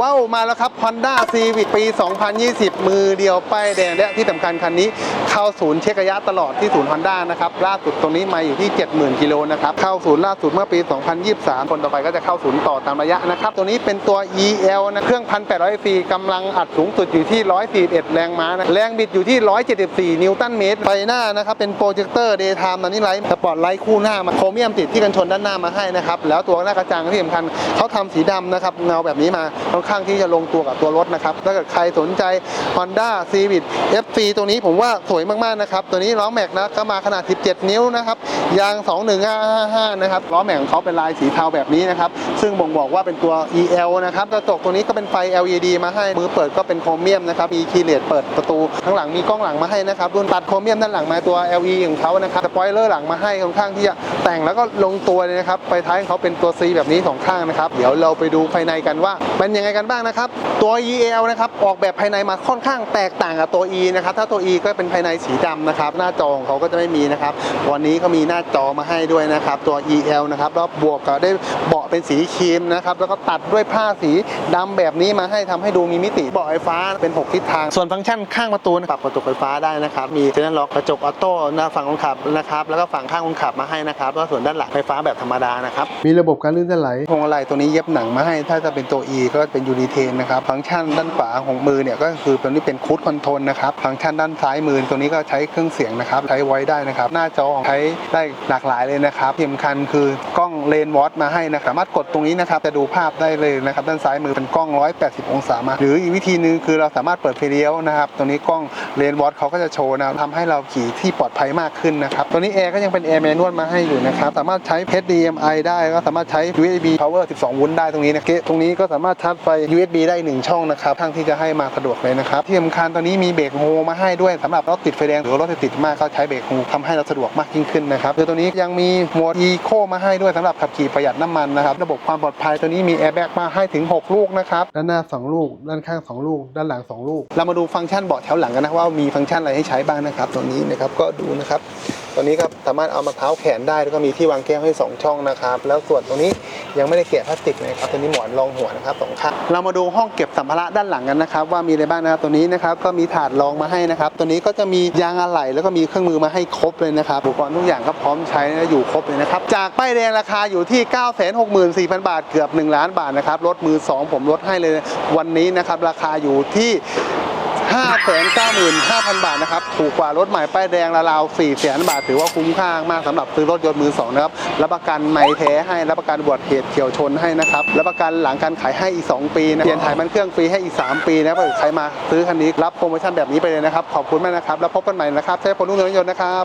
ว้าวมาแล้วครับ Honda Civic ปี 2020 มือเดียวป้ายแดงและที่สำคัญคันนี้เข้าศูนย์เช็คระยะตลอดที่ศูนย์ Honda นะครับล่าสุดตรงนี้มาอยู่ที่ 70,000 กิโลนะครับเข้าศูนย์ล่าสุดเมื่อปี 2023 คนต่อไปก็จะเข้าศูนย์ต่อตามระยะนะครับตัวนี้เป็นตัว EL นะเครื่อง 1,800ซีกำลังอัดสูงสุดอยู่ที่ 141 แรงม้านะแรงบิดอยู่ที่ 174 นิวตันเมตรไฟหน้านะครับเป็นโปรเจคเตอร์เดย์ไทม์ตอนนี้ไลท์สปอตไลท์คู่หน้ามาโครเมียมติดที่กันชนด้านหน้ามาให้นะครับแล้วตัวหน้ากระจังที่สำคัญเขาทำสีดำนะครับเงาแบบนี้มาค่อนข้างที่จะลงตัวกับตัวรถนะครับ ถ้าเกิดใครสนใจ Honda Civic FC ตัวนี้ผมว่าสวยมากๆนะครับ ตัวนี้ล้อแม็กนะก็มาขนาด 17 นิ้วนะครับ ยาง 21555 นะครับ ล้อแม็กของเขาเป็นลายสีเทาแบบนี้นะครับ ซึ่งบ่งบอกว่าเป็นตัว EL นะครับ กระจกตัวนี้ก็เป็นไฟ LED มาให้ มือเปิดก็เป็นโครเมียมนะครับ มีคีย์เลสเปิดประตู ข้างหลังมีกล้องหลังมาให้นะครับ รุ่นตัดโครเมียมด้านหลังมาตัว LED ของเขานะครับ สปอยเลอร์หลังมาให้ค่อนข้างที่จะแต่งแล้วก็ลงตัวเลยนะครับ ไฟท้ายของเขาเป็นตัว C แบบนี้สองข้างนะครับ เดี๋ยวเราไปดูภายในกันว่าเป็นยังไงกันบ้างนะครับตัว EL นะครับออกแบบภายในมาค่อนข้างแตกต่างกับตัว E นะครับถ้าตัว E ก็เป็นภายในสีดำนะครับหน้าจอของเขาก็จะไม่มีนะครับวันนี้ก็มีหน้าจอมาให้ด้วยนะครับตัว EL นะครับแล้วบวกกับได้เบาะเป็นสีครีมนะครับแล้วก็ตัดด้วยผ้าสีดำแบบนี้มาให้ทำให้ดูมีมิติเบาะไฟฟ้าเป็น 6 ทิศทาง ส่วนฟังก์ชันข้างประตูนะปรับกระจกไฟฟ้าได้นะครับมีเซ็นทรัลล็อกกระจกออโต้หน้าฝั่งคนขับนะครับแล้วก็ฝั่งข้างคนขับมาให้นะครับแล้วส่วนด้านหลังไฟฟ้าแบบธรรมดานะครับมีระบบการลื่นไหลพวงมาลัยตัวนี้เย็บหนังมาให้ ถ้าจะเป็นตัว E ก็เป็นยูนิเทนนะครับ ฟังก์ชันด้านขวาของมือเนี่ยก็คือตัวนี้เป็นคูดคอนโทรลนะครับ ฟังก์ชันด้านซ้ายมือตัวนี้ก็ใช้เครื่องเสียงนะครับ ใช้ไว้ได้นะครับ หน้าจอใช้ได้หลากหลายเลยนะครับที่สำคัญคือกล้องเลนวอตมาให้นะสามารถกดตรงนี้นะครับจะดูภาพได้เลยนะครับ ด้านซ้ายมือเป็นกล้อง 180 องศามา หรืออีกวิธีหนึงคือเราสามารถเปิดเพเดียวนะครับตัวนี้กล้องเลนวอตเขาก็จะโชว์นะทำให้เราขี่ที่ปลอดภัยมากขึ้นนะครับตัวนี้แอร์ก็ยังเป็นแอร์แมนนวลมาให้อยู่นะครับสามารถใช้ HDMI ได้ก็สามารถใช้ USB power 12โวลต์ได้ตรงนี้นะเกตรงนี้ก็สามารถชาร์จไฟ USB ได้หนึ่งช่องนะครับทั้งที่จะให้มาสะดวกเลยนะครับที่สำคัญตัวนี้มีเบรกโฮมาให้ด้วยสำหรับรถติดไฟแดงหรือรถติดมากก็ใช้เบรกโฮทำให้เราสะดวกมากยิ่งขึ้นนะครับคือตัวนี้ยังมีโหมด Eco มาให้ด้วยสำหรับขับขี่ประหยัดน้ำมันนะครับระบบความปลอดภัยตัวนี้มีแอร์แบ็กมาให้ถึง 6 ลูกนะครับด้านหน้า 2 ลูก ด้านข้าง 2 ลูก ด้านหลัง 2 ลูก เรามาดูฟังก์ชันเบาะแถวหลังกันนะว่ามีฟังก์ชันอะไรให้ใช้บ้างนะครับตัวนี้นะครับก็ดูนะครับ ตัวนี้ก็สามารถเอามาเท้าแขนได้ แล้วก็มีที่วางแก้วให้ 2 ช่องนะครับ แล้วส่วนตรงนี้ยังไม่ได้แกะพลาสติกนะครับตัวนี้หมอนรองหัวนะครับสองข้างเรามาดูห้องเก็บสัมภาระด้านหลังกันนะครับ ว่ามีอะไรบ้างนะครับตัวนี้นะครับก็มีถาดรองมาให้นะครับ ตัวนี้ก็จะมียางอะไหล่แล้วก็มีเครื่องมือมาให้ครบเลยนะครับอุปกรณ์ทุกอย่างก็พร้อมใช้นะอยู่ครบเลยนะครับจากป้ายแดงราคาอยู่ที่ 964,000 บาทเกือบ 1 ล้านบาทนะครับรถมือ 2 ผมลดให้เลยวันนี้นะครับราคาอยู่ที่ 595,000 บาทนะครับ ถูกกว่ารถใหม่ป้ายแดงราวๆ4แสนบาท ถือว่าคุ้มค่ามากสำหรับซื้อรถยนต์มือสองนะครับ รับประกันไม่แท้ให้ รับประกันบวชเหตุเขียวชนให้นะครับ รับประกันหลังการขายให้อีก 2 ปีนะ เปลี่ยนถ่ายมันเครื่องฟรีให้อีก 3 ปีนะครับถ้าใครมาซื้อคันนี้รับโปรโมชั่นแบบนี้ไปเลยนะครับ ขอบคุณมากนะครับ แล้วพบกันใหม่นะครับ ใช้ผลรุ่งเรืองยนต์นะครับ